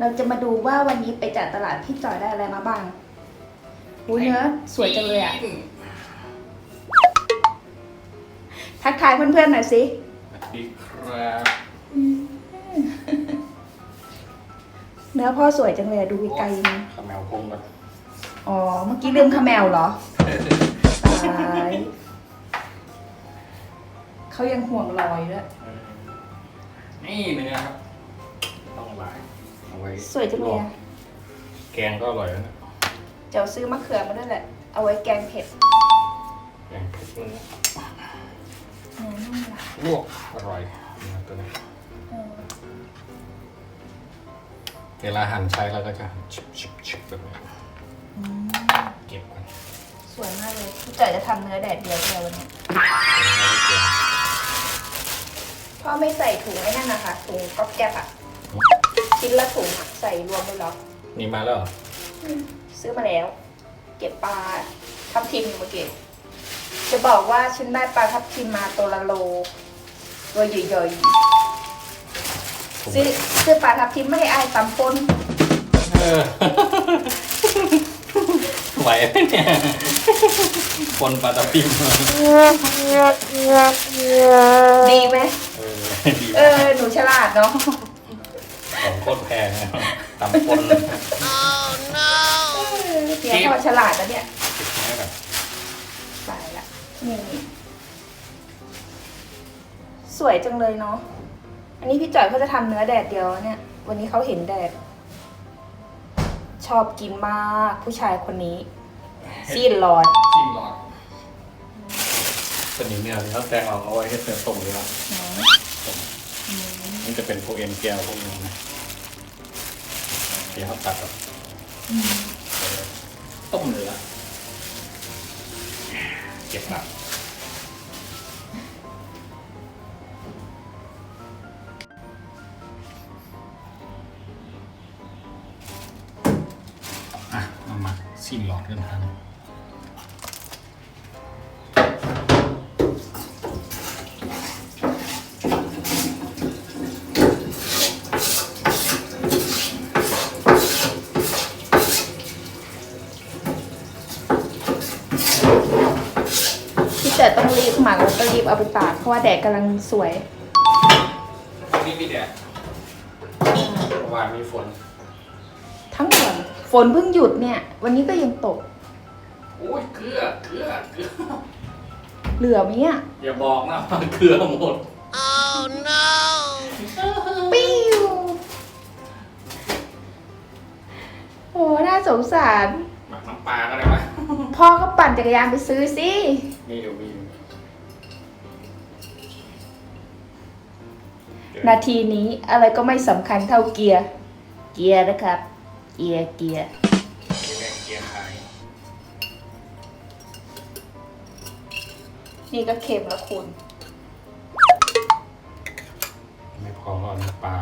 เราจะมาดูว่าวันนี้ไปจัดตลาดพี่จอยได้อะไรมาบ้างอุ้ยเนื้อสวยจังเลยอะทักทายเพื่อนๆหน่อยสิสวัสดีครับเนื้อพ่อสวยจังเลยอะดูไกลๆนี่ขมแมวพงกันอ๋อ เมื่อกี้ลืมขมแมวเหรอตายเขายังห่วงรอยด้วย นี่เนื้อครับ ไว้สวยจังเลยอะ แกงก็อร่อยแล้วนะเดี๋ยวซื้อมะเขือมาด้วยแหละ เอาไว้แกงเผ็ดแกงเผ็ดเนื้อเนื้อนุ่มละลวกอร่อยเนื้อตัวนี้เออเวลาหั่นใช้เราก็จะชิบชิบชิบแบบนี้อืมเก็บกันสวยมากเลยพี่จอยจะทำเนื้อแดดเดียวเดียววันนี้เก็บพ่อไม่ใส่ถุงไอ้นั่นนะคะถุงก๊อบแก๊บอะ ชิ้นละถุงอะใส่รวมไปหรอนี่มาแล้วเหรอซื้อมาแล้ว เก็บปลาทับทิมอยู่เมื่อกี้จะบอกว่าฉันได้ปลาทับทิมมาตัวละโลตัวใหญ่ๆซื้อซื้อปลาทับทิมไม่ให้อายตำปนเออไหวไหมเนี่ยคนปลาตะปิมเออดีไหมดีเอมากอหนูฉลาดเนาะ ของโคตรแพงนะตำปนเนี่ยพ่อฉลาดนะเนี่ยเก็บเนื้อแบบไปละนี่สวยจังเลยเนาะอันนี้พี่จ่อยเขาจะทำเนื้อแดดเดียวเนี่ย วันนี้เขาเห็นแดด ชอบกินมากผู้ชายคนนี้ ซีนหลอดจิ้มหลอดเป็นอย่างเนี้ยที่เขาแตงเอาเอาไว้ให้เนื้อต้มเลยละมันจะเป็นพวกเอ็นแก้วพวกนี้นะ ที่เขาตัดแบบต้มเลยละเก็บละอะเอามาซีนหลอดกันทันพี่ ต้องรีบหมักแล้วก็รีบเอาไปตากเพราะว่าแดดกำลังสวย วันนี้มีแดดเมื่อวานมีฝนทั้งวันฝนเพิ่งหยุดเนี่ย วันนี้ก็ยังตก โอ้ยเกลือเกลือเกลือเหลือไหมอะอย่าบอกนะว่าเกลือหมดปิ้วโอ้น่าสงสารหมักน้ำปลาก็ได้ไหมพ่อก็ปั่นจักรยานไปซื้อสิมีอยู่มี นาทีนี้อะไรก็ไม่สำคัญเท่าเกียร์ เกียร์นะครับ เกียร์เกียร์ เกียร์แดงเกียร์ขายนี่ก็เค็มแล้วคุณ ไม่พอก็เอาน้ำปลา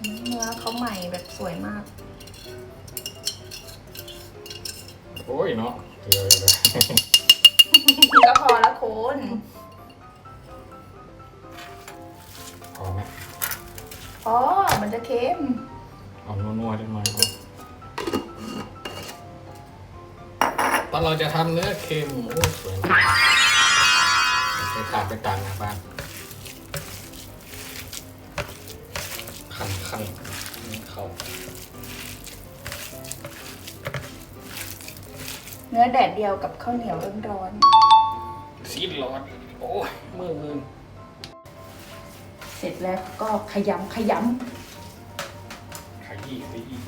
เนื้อเขาใหม่แบบสวยมาก โอ้ยเนาะ เกลือเลยนี่ก็พอแล้วคุณพอไหมอ๋อ มันจะเค็มเอานัวๆได้ไหมครับตอนเราจะทำเนื้อเค็มโอ้สวยมากไปทานไปตามนะบ้านคันคันนี่เขา เนื้อแดดเดียวกับข้าวเหนียวร้อนซีดร้อน โอ้ยมือมือๆเสร็จแล้วก็ขยำขยขยี้ขยี้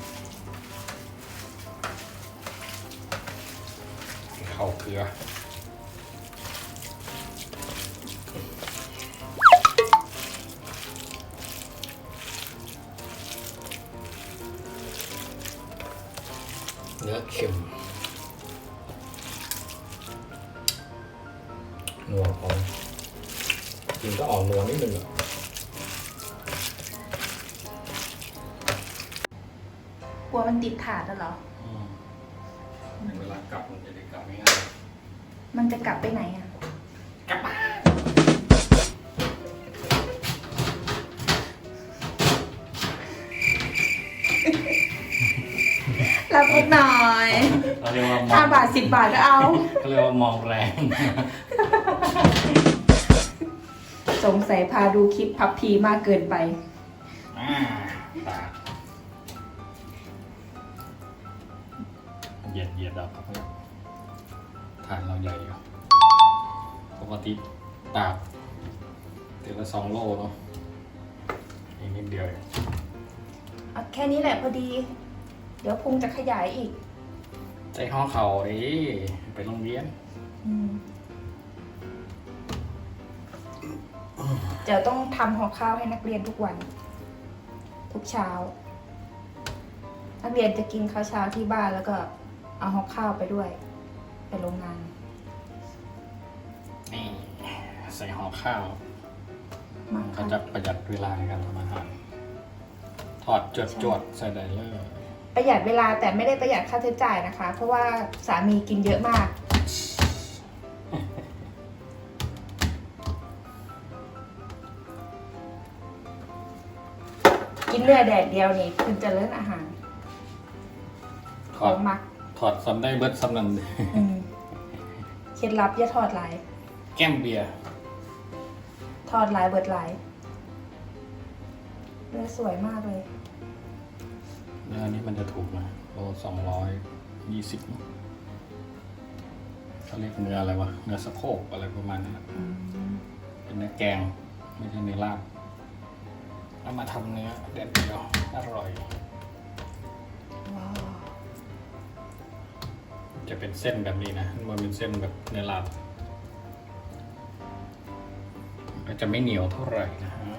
เข้าเกลือ เนื้อเค็ม นัวพอจรินก็ออกนัวนิดนึงอะกลัวมันติดถาดเหรอเวลากลับมันจะได้กลับไม่ง่ายมันจะกลับไปไหนอะกลับบ้านรับนิดหน่อยถ้าบาทสิบบาทก็เอา ก็เรียกว่ามองแรง สงสัยพาดูคลิปพับพีมากเกินไป อ่าตากเหยียดเหยียดเอาครับฐานเราใหญ่อยู่ปกติตากเดือนละสองโลเนาะอีกนิดเดียวเองเอาแค่นี้แหละพอดี เดี๋ยวพุงจะขยายอีก ใจห้อเขาเอ้ยไปโรงเรียน เดี๋ยวต้องทำห่อข้าวให้นักเรียนทุกวัน ทุกเช้า นักเรียนจะกินข้าวเช้าที่บ้านแล้วก็เอาห่อข้าวไปด้วย ไปโรงงานนี่ใส่ห่อข้าวมาก็จะประหยัดเวลาในการทำอาหารถอดจดจวดใส่ไดเลอร์ประหยัดเวลาแต่ไม่ได้ประหยัดค่าใช้จ่ายนะคะ เพราะว่าสามีกินเยอะมาก เนื้อแดดเดียวนี่คุณจะเลิศอาหารถขออดงมักถอดซ้ำได้เบิดซ้ำนันอืมเคล็ดลับอย่าทอดหลาย แก้มเบียร์ทอดหลายเบิดหลายเนื้อสวยมากเลย เนื้อนี้มันจะถูกนะโลสองร้อยยี่สิบเขาเรียกเนื้ออะไรวะ เนื้อสะโพกอะไรประมาณนั้นนะเป็นเนื้อแกง ไม่ใช่เนื้อลาบ แล้วมาทำเนื้อเด็ดเดียวอร่อย ว้าวจะเป็นเส้นแบบนี้นะมันเป็นเส้นแบบเนื้อลาบก็จะไม่เหนียวเท่าไหร่นะฮะ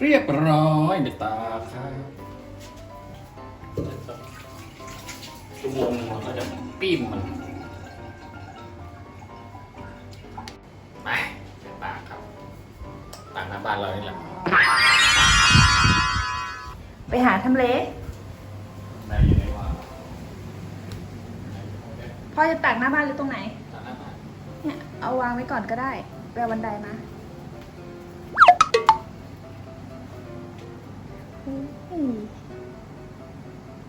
เรียบร้อยในตาครับชั่วโมงเราก็จะปิ้มมันากหน้าบ้านเรานี่แหละไปหาทำเล ในอยู่ในว่าพ่อจะตักหน้าบ้านหรือตรงไหนปากหน้าบ้านเนี่ยเอาวางไว้ก่อนก็ได้ไปเอาบันไดมาอืม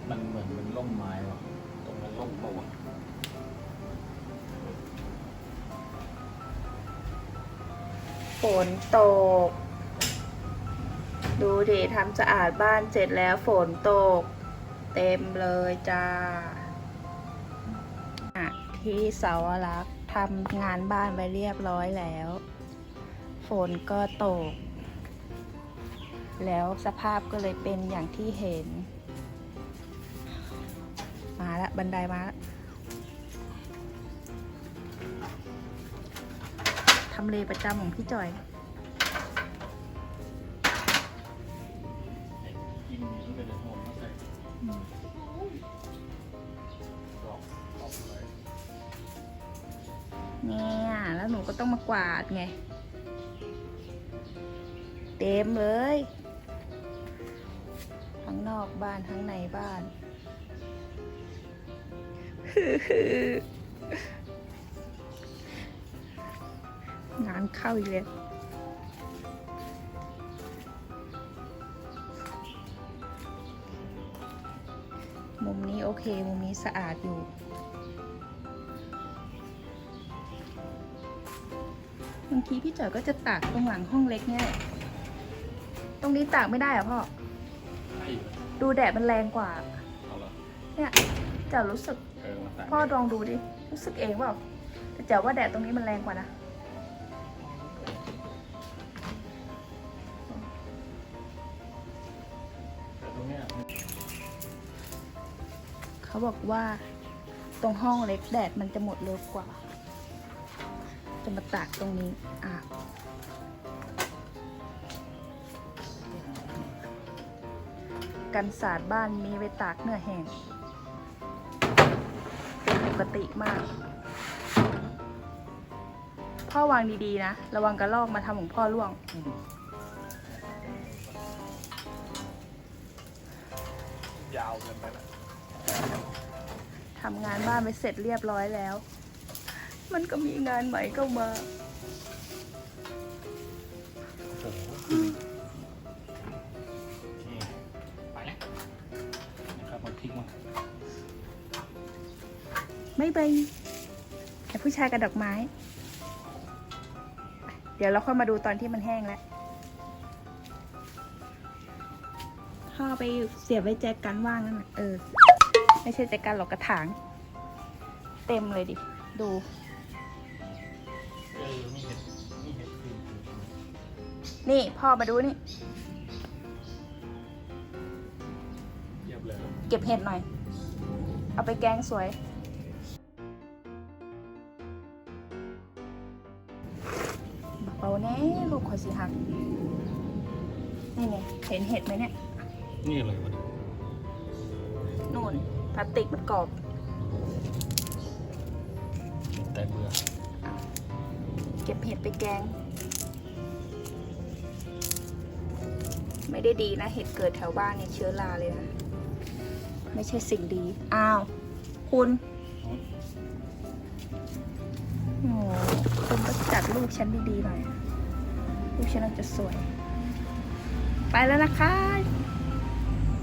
มันเหมือนเป็นร่มไม้ว่ะตรงนั้นร่มปะวะฝนตก ดูดิทำสะอาดบ้านเสร็จแล้วฝนตก เต็มเลยจ้าที่เสาลักทำงานบ้านไปเรียบร้อยแล้ว ฝนก็ตก แล้วสภาพก็เลยเป็นอย่างที่เห็น มาละบันไดมาละทำเลประจำของพี่จอย เนี่ยแล้วหนูก็ต้องมากวาดไง เต็มเลย ทั้งนอกบ้านทั้งในบ้านงานเข้าอีกแล้ว เคมุมนี้สะอาดอยู่ บางทีพี่จอยก็จะตากตรงหลังห้องเล็กเนี่ยแหละตรงนี้ตากไม่ได้เหรอพ่อให้อยู่ดูแดดมันแรงกว่า เอาละเนี่ยจะรู้สึก เออมาตักพ่อลองดูดิ รู้สึกเองเปล่าแต่เจ๋าว่าแดดตรงนี้มันแรงกว่านะ เขาบอกว่าตรงห้องเล็กแดดมันจะหมดเร็วกว่า จะมาตากตรงนี้ อะกันศาสตร์บ้านมีไว้ตากเนื้อแห้งปกติมาก พ่อวางดีๆนะ ระวังกระลอกมาทำของพ่อร่วง ยาวเกินไปละ ทำงานบ้านไปเสร็จเรียบร้อยแล้ว มันก็มีงานใหม่เข้ามาโอ้โหโอเคไปแล้วริกมาไม่ใบแต่ผู้ชายกับดอกไม้ เดี๋ยวเราค่อยมาดูตอนที่มันแห้งแล้วพ่อไปเสียบไว้แจกันว่างนั่นน่ะเออ ไม่ใช่แจกันหรอกกระถาง เต็มเลยดิ ดูเออมีเห็ดมีเห็ดคือนี่พ่อมาดูนี่เยียบเลยเก็บเห็ดหน่อย เอาไปแกงสวย เบาแน่ลูกขอสีหัก นี่ไงเห็นเห็ดไหมเนี่ย นี่อะไรวะเนี่ยนู่น พลาสติกมันกรอบแต่เบื่อเก็บเห็ดไปแกง ไม่ได้ดีนะ เห็ดเกิดแถวบ้านเนี่ยเชื้อราเลยนะ ไม่ใช่สิ่งดี อ้าว คุณโอ้คุณก็จัดลูกฉันดีๆหน่อย ลูกฉันน่าจะสวย ไปแล้วนะคะ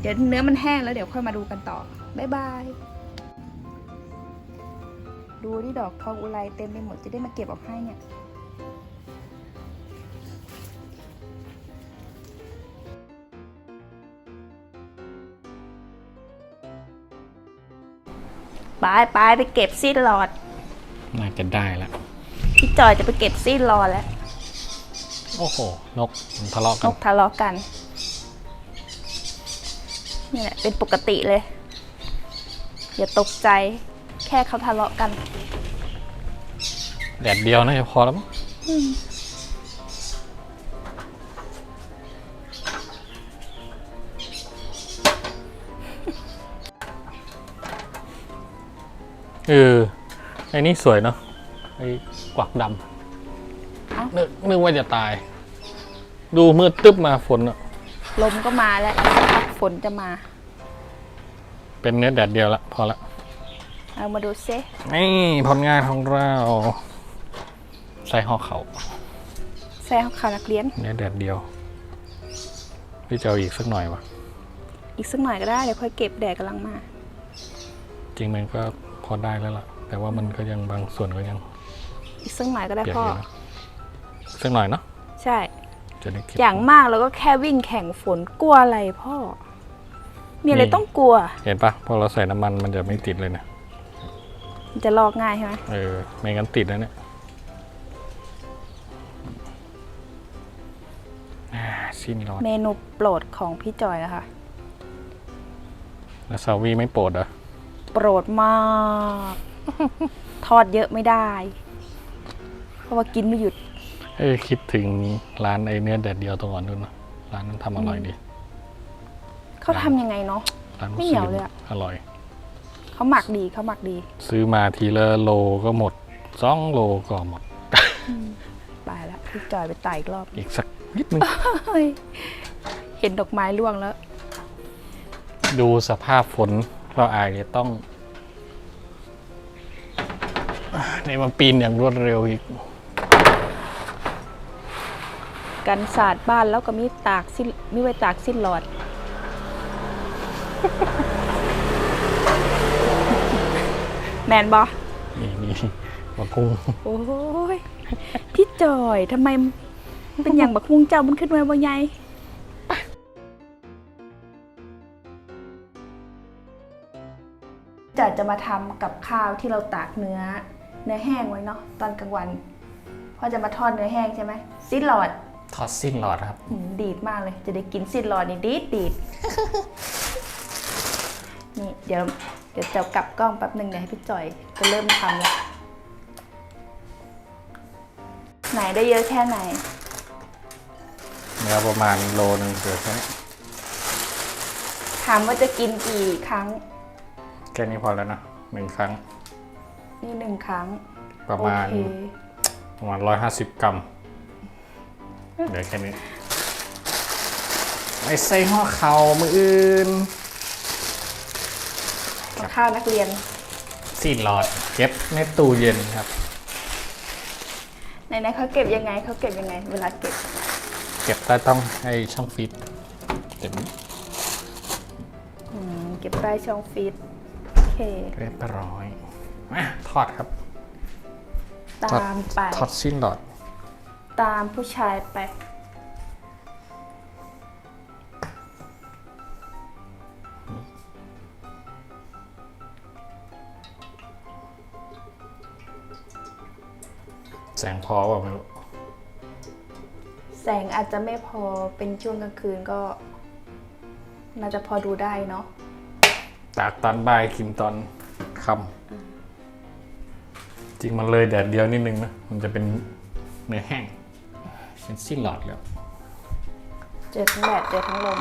เดี๋ยวเนื้อมันแห้งแล้วเดี๋ยวค่อยมาดูกันต่อ บ๊ายบาย ดูที่ดอกทองอุไรเต็มไปหมดจะได้มาเก็บออกให้เนี่ยไปไปไปเก็บซีดหลอด น่าจะได้ละพี่จอยจะไปเก็บซีดหลอดแล้ว โอ้โห นกมันทะเลาะนกัน กทะเลาะกัน นี่แหละเป็นปกติเลย อย่าตกใจ แค่เขาทะเลาะกัน แดดเดียวน่าจะพอแล้วมั้งเออไอ้นี่สวยเนาะไอ้กวักดเอ้าำนึกนึกว่าจะตาย ดูมืดตึ๊บมาฝนอะลมก็มาแล้วสักพักฝนจะมา เป็นเนื้อแดดเดียวละพอละ เอามาดูซินี่ผลงานของเรา ใส่ห่อเขาแซ่ข่าวนักเรียน เนื้อแดดเดียวพี่จะเอาอีกสักหน่อยวะอีกสักหน่อยก็ได้เดี๋ยวค่อยเก็บแดดกำลังมา จริงมันก็พอได้แล้วล่ะ แต่ว่ามันก็ยังบางส่วนก็ยังอีกสักหน่อยก็ได้เปียกพ่อ อยู่นะสักหน่อยเนาะใช่ จะได้เก็บอย่างมากเราก็แค่วิ่งแข่งฝนกลัวอะไรพ่อ มีอะไรนี่ต้องกลัว เห็นปะพอเราใส่น้ำมันมันจะไม่ติดเลยนะมันจะลอกง่ายใช่ไหมเออไม่งั้นติดนะเนี่ยอ่าสิ้นร้อนเมนูโปรดของพี่จอยนะคะแล้วซาวีไม่โปรดเหรอะโปรดมาก ทอดเยอะไม่ได้ เพราะว่ากินไม่หยุด เออคิดถึงร้านไอเนื้อแดดเดียวตรงก่อนนู้นนะร้านนั้นทำอร่อยดี เขาทำยังไงเนาะ ร้านไม่เหนียวเลยอะ อร่อย เขาหมักดีเขาหมักดีซื้อมาทีละโลก็หมดสองโลก็หมดไปแล้วพี่จอยไปไต่อีกรอบ อีกสักนิดนึง เฮ้ยเห็นดอกไม้ร่วงแล้ว ดูสภาพฝนเราอาจจะต้องในมาปีนอย่างรวดเร็วอีก กันศาสตร์บ้านแล้วก็มีตากสิ้นมีไว้ตากสิ้นหลอด แมนบอนี่นี่มากุ้งโอ้ยพี่จอยทำไมเป็นอย่างบักมุงเจ้ามันขึ้นมาบ่ใหญ่จอยจะมาทำกับข้าวที่เราตากเนื้อ เนื้อแห้งไว้เนาะตอนกลางวันพ่อจะมาทอดเนื้อแห้งใช่ไหมสิ้นหลอดทอดสิ้นหลอดครับหืมดีดมากเลย จะได้กินสิ้นหลอดนี่ดีดดีด นี่เดี๋ยวเดี๋ยวจะกลับกล้องแป๊บหนึ่งเดี๋ยวให้พี่จอยจะเริ่มทำแล้วไหนได้เยอะแค่ไหนเนื้อประมาณโลนึงเสือแค่นี้ถามว่าจะกินกี่ครั้ง แค่นี้พอแล้วนะหนึ่งครั้ง นี่หนึ่งครั้งประโอมาณเคประมาณร้อยห้าสิบกรัมเดี๋ยวแค่นี้ไอใส่ห่อเข่ามืออื่น กับข้าวนักเรียนสิ้นหลอดเก็บในตู้เย็นครับไหนๆเขาเก็บยังไงเขาเก็บยังไง เวลาเก็บ เก็บใต้ต้องให้ช่องฟิตเต็มอืมเก็บใต้ช่องฟีดโอเคเรียบร้อยมาทอดครับ ตามไปทอดสิ้นหลอด ตามผู้ชายไป แสงพอเปล่าไม่รู้แสงอาจจะไม่พอเป็นช่วงกลางคืนก็ น่าจะพอดูได้เนาะตากตอนบ่ายคิมตอนค่ำจริงมันเลยแดดเดียวนิดนึงนะ มันจะเป็นเนื้อแห้งเป็นสิ้นหลอดแล้ว เจอทั้งแดดเจอทั้งลม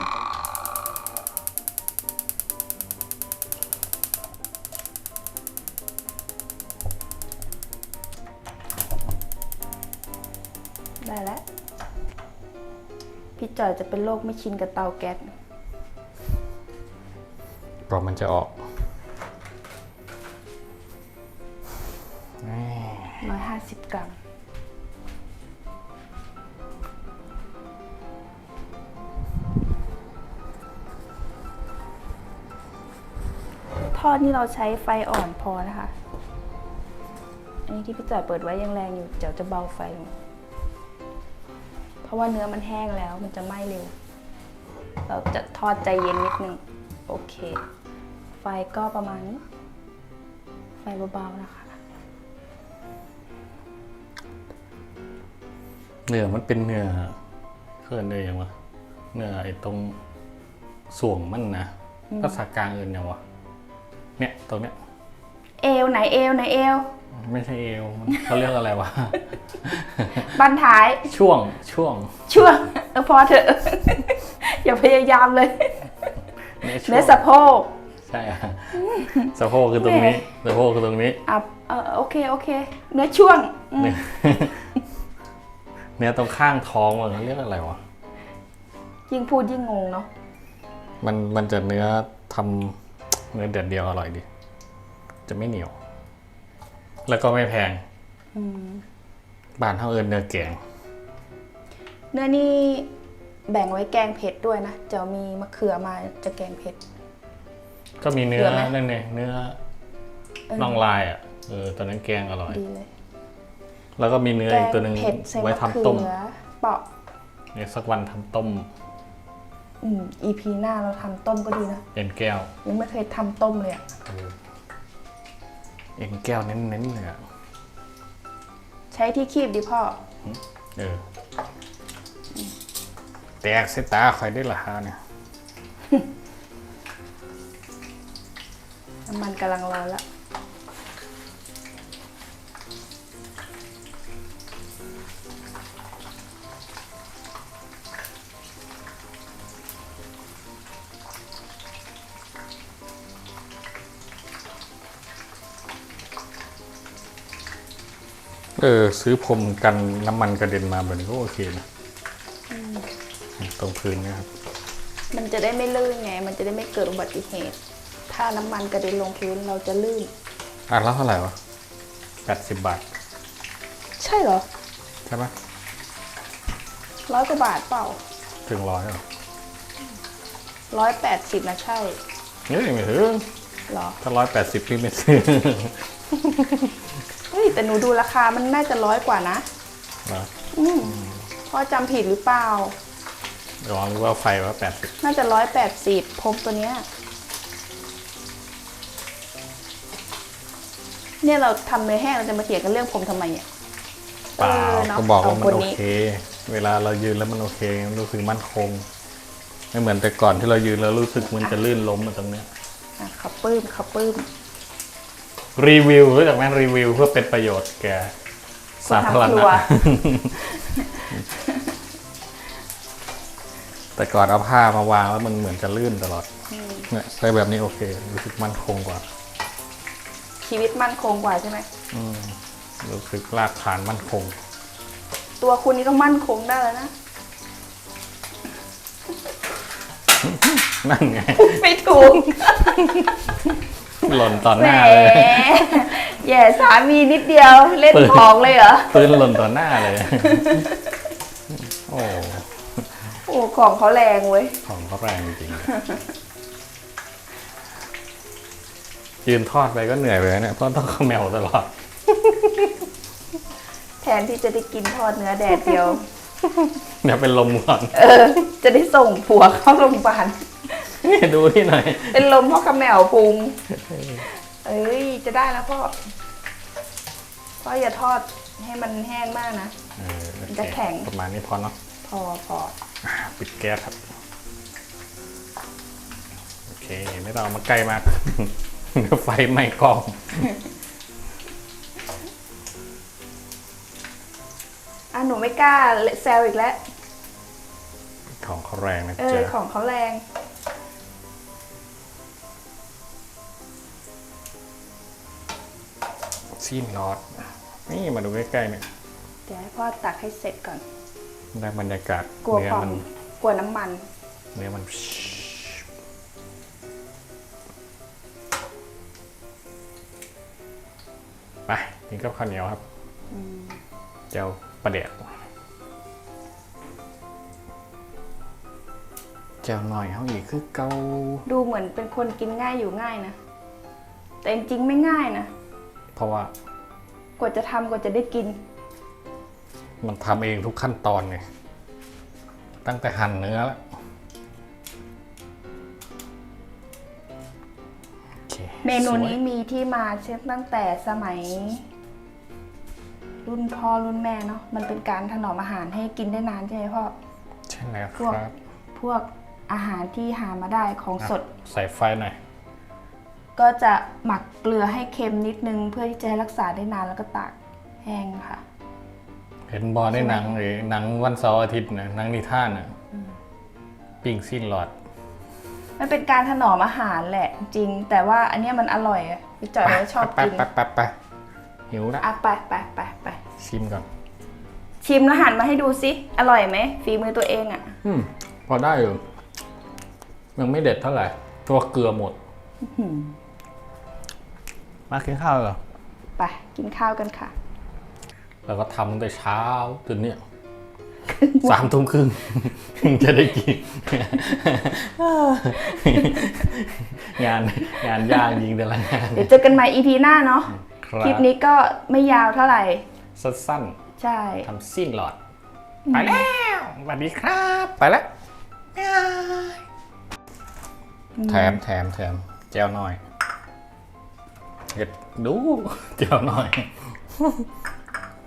ได้แล้ว พี่จอยจะเป็นโรคไม่ชินกับเตาแก๊สกรอบมันจะออกนี่ร้อยห้าสิบกรัม ทอดนี่เราใช้ไฟอ่อนพอนะคะ อันนี้ที่พี่จอยเปิดไว้ยังแรงอยู่ เดี๋ยวจะเบาไฟลงเพ ราะว่าเนื้อมันแห้งแล้วมันจะไหม้เร็ว เราจะทอดใจเย็นนิดนึง โอเค ไฟก็ประมาณนี้ ไฟเบาๆนะคะ เนื้อมันเป็นเนื้อเคลื่อนเนื้อยังวะเนื้อไอ้ตรงส่วงมันนะภาษากลางเอินยังวะเนี่ยตรงเนี้ยเอวไหนเอวไหนเอว ไม่ใช่เอวมันเขาเรียกอะไรวะ บันท้ายช่วงช่วงช่วงเออพอเถอะ อย่าพยายามเลยเนื้อช่วเนื้องสะโพกใช่อะสะโพกคือตรงนี้สะโพกคือตรงนี้อะเออโอเคโอเค เนื้อช่วงอืมเนื้อเนื้อตรงข้างท้องมันเขาเรียกอะไรวะยิ่งพูดยิ่งงงเนาะมันมันจะเนื้อทำเนื้อเดือดเดียวอร่อยดี จะไม่เหนียว แล้วก็ไม่แพงอืมบ้านเท่าเอินเนื้อแกง เนื้อนี่แบ่งไว้แกงเผ็ดด้วยนะจะมีมะเขือมาจะแกงเผ็ด ก็มีเนื้อเกลือไหมนั่นเองเนื้อเออน่องลายอะเออตอนนั้นแกงอร่อยดีเลยแล้วก็มีเนื้อแกอีกงตัวหนึ่งเผ็ดใส่ไว้มะทำเขืต้มอเปาะเนี่ยสักวันทำต้ม อืม EP หน้าเราทำต้มก็ดีนะ เอ็นแก้ว ยังไม่เคยทำต้มเลยอะ เออเอ็นแก้วเน้นๆเลยอะใช้ที่คีบดิพ่อ เออ แตกเสยตาคอยได้ละฮะเนี่ย น้ำมันกำลังร้อนละ เออ ซื้อพรมกันน้ำมันกระเด็นมาแบบนี้ก็โอเคนะตรงพื้นนะครับ มันจะได้ไม่ลื่นไง มันจะได้ไม่เกิดอุบัติเหตุ ถ้าน้ำมันกระเด็นลงพื้นเราจะลื่นอะแล้วเท่าไหร่วะแปดสิบบาท ใช่เหรอ ใช่ไหมร้อยกว่าบาทเปล่า ถึงร้อยเหรอร้อยแปดสิบนะใช่เฮ้ยไม่ถึงเหรอ ถ้าร้อยแปดสิบพี่ไม่ซื้อเฮ้ย แต่หนูดูราคามันน่าจะร้อยกว่านะเหรออืมพ่อจำผิดหรือเปล่าลองดูว่าไฟว่าแปดสิบน่าจะร้อยแปดสิบพรมตัวเนี้ย เนี่ยเราทำเนื้อแห้งเราจะมาเถียงกันเรื่องผมทำไมเนี่ย เปล่าเออเนอะก็บอกว่าสองมัคนนโอนี้ เค เวลาเรายืนแล้วมันโอเคมันรู้สึกมั่นคง ไม่เหมือนแต่ก่อนที่เรายืนแล้วรู้สึกมันจะลื่นล้มมาตรงเนี้ย อะขับปื้มขับปื้ม รีวิวรู้จักไหมรีวิวเพื่อเป็นประโยชน์แก่สาธารคนทำครัวณะ แต่ก่อนเอาผ้ามาวางแล้วมันเหมือนจะลื่นตลอดเนี่ยใช้แบบนี้โอเค รู้สึกมั่นคงกว่า ชีวิตมั่นคงกว่าใช่ไหมอืมรู้สึกรากฐานมั่นคง ตัวคุณนี่ก็มั่นคงได้แล้วนะ นั่นไง ไม่ถูก หล่นต่อหแหมน้าเลยแย่สามีนิดเดียวเล่นของเลยเหรอ ปืนหล่นต่อหน้าเลย โอ้โอ้ของเขาแรงเว้ย ของเขาแรงจริงๆยืนทอดไปก็เหนื่อยไปแล้วเนี่ยเพราะต้องเขมวตลอด แทนที่จะได้กินทอดเนื้อแดดเดียว เดี๋ยวเป็นลมก่อน เออ จะได้ส่งผัวเข้าโรงพยาบาล นี่ดูที่หน่อยเป็นลมเพราะกระแมวพุง เอ้ย จะได้แล้วพ่อ พ่ออย่าทอดให้มันแห้งมากนะเออโอเคจะแข็ง ประมาณนี้พอเนาะ พอพออ่าปิดแก๊สครับ โอเค ไม่ต้องเอามาใกล้มากเดี๋ยวไฟไหม้กล้องอะหนูไม่กล้าแซวอีกแล้ว ของเขาแรงนะเออเจ๊ะของเขาแรง ซีนรอดนี่มาดูใกล้ๆเนี่ยเดี๋ยวให้พ่อตักให้เสร็จก่อน ได้บรรยากาศกลัวเนื้อความมันกลัวน้ำมัน เนื้อมันไปกินกับข้าวเหนียวครับเจ้าประเดี๋ยวเจ้าหน่อยเขาอีกคือเกาดูเหมือนเป็นคนกินง่ายอยู่ง่ายนะ แต่จริงๆไม่ง่ายนะเพ ราะว่ากว่าจะทำกว่าจะได้กิน มันทำเองทุกขั้นตอนไงตั้งแต่หั่นเนื้อแล้วโอคเมนูนี้สวยมีที่มาเช่นตั้งแต่สมัย รุ่นพ่อรุ่นแม่เนาะมันเป็นการถนอมอาหารให้กินได้นานใช่ไหมพ่อ ใช่แล้วคพวกรับพวกอาหารที่หามาได้ของสด ใส่ไฟหน่อย ก็จะหมักเกลือให้เค็มนิดนึง เพื่อที่จะให้รักษาได้นานแล้วก็ตากแห้งค่ะ เห็นบอลในหนังหรือหนังวันเสาร์อาทิตย์นะหนังนิทานนะปิ้งสิ้นหลอด มันเป็นการถนอมอาหารแหละจริง แต่ว่าอันเนี้ยมันอร่อยอะพี่จ่อยเขาชอบไปกินไปไปไปหิวละอะไปไปไปไปชิมก่อนชิมแล้วหันมาให้ดูสิอร่อยไหมฝีมือตัวเองอะอืมพอได้อยู่ยังไม่เด็ดเท่าไหร่ ตัวเกลือหมด มากินข้าวเหรอ ไปกินข้าวกันค่ะ แล้วก็ทำตั้งแต่เช้าจนเนี่ยสามทุ่มครึ่งถึงจะได้กิน งานงานยากยิงแต่ละงาน เดี๋ยวเจอกันใหม่ EP หน้าเนาะครับคลิปนี้ก็ไม่ยาวเท่าไหร่ สั้นใช่ๆทำสิ้นหลอด ไปแล้วสวัสดีครับ ไปแล้วบ๊ายบายแถมแถมแถมแจวหน่อย เห็ดดูแจวหน่อย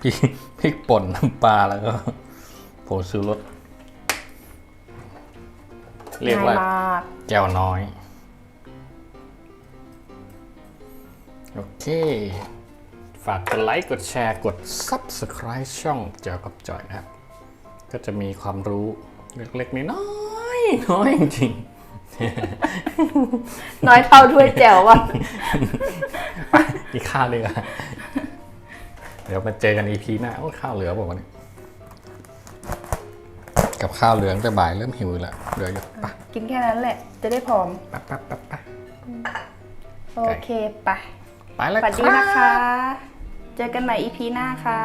พริกพริกป่นน้ำปลาแล้วก็ผงชูรสเรียกง่ายว่ามากแก้วน้อย โอเค ฝากกดไลค์ กดแชร์ กด Subscribe ช่องเจ้ากับจอยนะครับ ก็จะมีความรู้เล็กๆน้อยๆน้อยจริง น้อยเท่าถ้วยแจ่วว่ะๆไปกินข้าวดีกว่าเดี๋ยวมาเจอกัน EP หน้าโอ้ข้าวเหลือบอกว่าวะเนี่ยกับข้าวเหลืองแต่บ่ายเริ่มหิวแล้วเหลืออยู่ไปกินแค่นั้นแหละ จะได้ผอมไปไปไปไปโอเคไปไปแล้วสวัสดีรับนะคะ เจอกันใหม่ EP หน้าค่ะ